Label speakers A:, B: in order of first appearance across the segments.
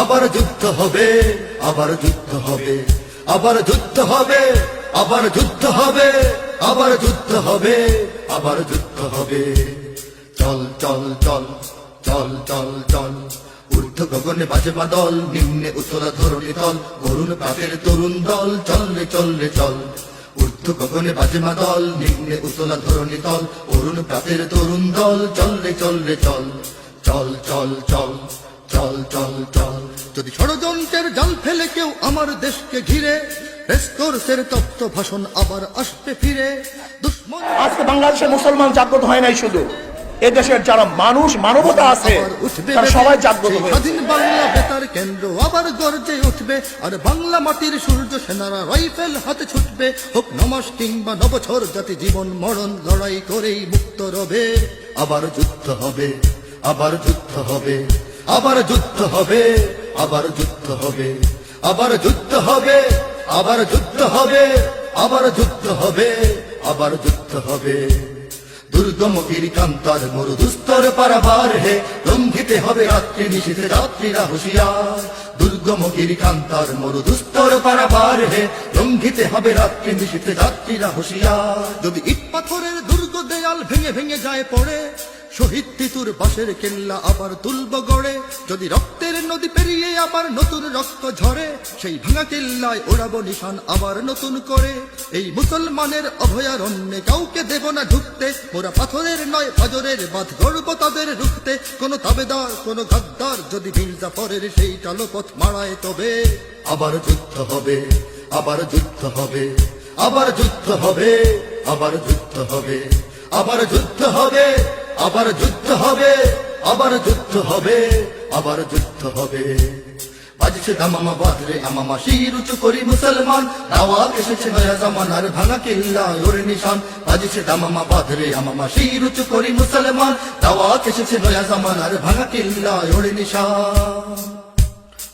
A: আবার যুদ্ধ হবে, আবার যুদ্ধ হবে, আবার যুদ্ধ হবে, আবার যুদ্ধ হবে, আবার যুদ্ধ হবে, আবার যুদ্ধ হবে। চল চল চল চল চল চল, ঊর্ধ্ব গগনে বাজে বাদল নিম্নে উত্তরা ধরণী তল করুণ পাতের তরুণ দল চললে চললে চল ঊর্ধ্ব গগনে বাজে মাদল নিম্নে উতলা ধরণী তল অরুণ প্রাতের তরুণ দল চললে চললে চল। চল চল চল চল চল চল। যদি ষড়যন্ত্রের জাল ফেলে কেউ আমার দেশকে ঘিরে রেসকোর্সের তপ্ত ভাষণ আবার আসবে ফিরে।
B: আজকে মুসলমান জাগ্রত হয় নাই শুধু এদেশের যারা মানুষ মানবতা আছে সবাই জাগ্রত হয়েছে।
A: স্বাধীন বাংলা বেতার কেন্দ্র আবার গর্জে উঠবে আর বাংলা মাটির সূর্য সেনারা রাইফেল হাতে ছুটবে। হোক নমাস কিংবা নবছর জাতি জীবন মরণ লড়াই করেই মুক্ত রবে। আবার যুদ্ধ হবে আবার যুদ্ধ হবে। আবার যুদ্ধ হবে, আবার যুদ্ধ হবে। আবার যুদ্ধ হবে, আবার যুদ্ধ হবে, আবার যুদ্ধ হবে, আবার যুদ্ধ হবে। দুর্গম গিরিকান্তার মরু দুস্তর পারাবার হে লঙ্ঘিতে হবে রাত্রি নিশীতে রাত্রিরা হুঁশিয়ার। দুর্গম গিরিকান্তার মরু দুস্তর পারাবার হে লঙ্ঘিতে হবে রাত্রি নিশীতে রাত্রিরা হুঁশিয়ার। যদি ইট পাথরের দুর্গ দেয়াল ভেঙে ভেঙে যায় পড়ে শহীদ তিতুর বাসের কেল্লা আবার তুলব গড়ে। যদি রক্তের নদী পেরিয়ে আবার নতুন রক্ত ঝরে, সেই ভাঙা কেল্লায় ওড়াবো নিশান আবার নতুন করে। এই মুসলমানের অভয়ারণ্যে কাউকে দেব না ঢুকতে। মোরা পাথরের নয়, ফজরের বাঁধ গর্ব তাদের রুখতে। কোন তাবেদার, কোন গাদ্দার যদি মির্জাফরের সেই টালপথ মারায় তবে। আবার যুদ্ধ হবে, আবার যুদ্ধ হবে, আবার যুদ্ধ হবে, আবার যুদ্ধ হবে, আবার যুদ্ধ হবে। আবার যুদ্ধ হবে, আবার যুদ্ধ হবে, আবার যুদ্ধ হবে। বাজছে দামামা বাদরে, আমামা শির উঁচু করি মুসলমান। দাওয়াত এসেছে নয়া জামানার ভাঙা কিল্লা ওর নিশান। বাজছে দামামা বাদরে, আমামা শির উঁচু করি মুসলমান। দাওয়াত এসেছে নয়া জামানার ভাঙা কিল্লা ওর নিশান।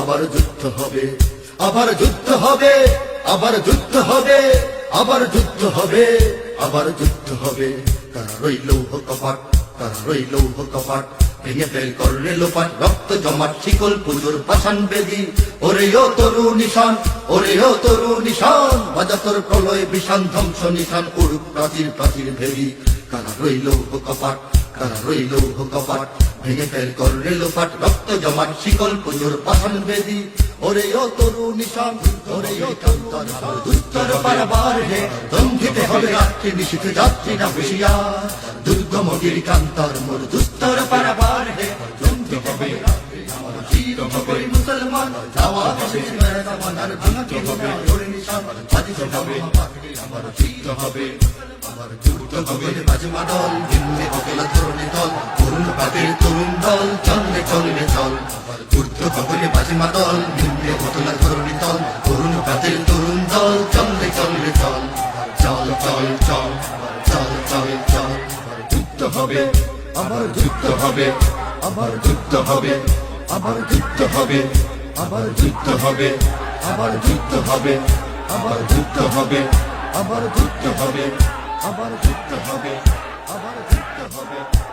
A: আবার যুদ্ধ হবে, আবার যুদ্ধ হবে, আবার যুদ্ধ হবে, আবার যুদ্ধ হবে, আবার যুদ্ধ হবে। তারা রইল কপাট তারা রইল কপাট ভেঙে ফেল করলে লোপাট, রক্ত জমাট, শিকল পুজোর পাষাণ বেদি। ওরে ও তরু নিশান, ওরে ও তরু নিশান, বাজাতর প্রলয় বিষান, ধ্বংস নিশান, উড়ুক প্রাচীর প্রাচীর ভেদি। কারা রইল কপাট কার রইল ভোগপাট ভেঙে ফের কর রেলোপাট রক্ত জমাট, শিকল পুজোর পাঠান বেদি। ওরে ও তরু নিশান, ওরে ও তন্তর দুত্তর বারবার হে দম্ভিতে হবে রাত্রি নিশিতে যাত্রী না হুশিয়া দুর্গম গিরি কান্তর মোর দুত্তর বারবার হে দম্ভিতে হবে মুসলমান। যাওয়া হবে ভাঙতে হবে নিশান বাজিতে হবে আমার হবে আমার হবে বাজমাডল হিন্দি দল চললে চললে চল ঊর্ধ্ব গগনে বাজমা দল নিম্নে অবলা ধরনের দল তরুণ পাতের তরুণ দল চললে চললে চল চল চল চল চল চল চল যুদ্ধ হবে আবার যুদ্ধ হবে আবার যুদ্ধ হবে আবার যুদ্ধ হবে আবার যুদ্ধ হবে আবার যুদ্ধ হবে আবার যুদ্ধ হবে আবার যুদ্ধ হবে আবার যুদ্ধ হবে আবার যুদ্ধ হবে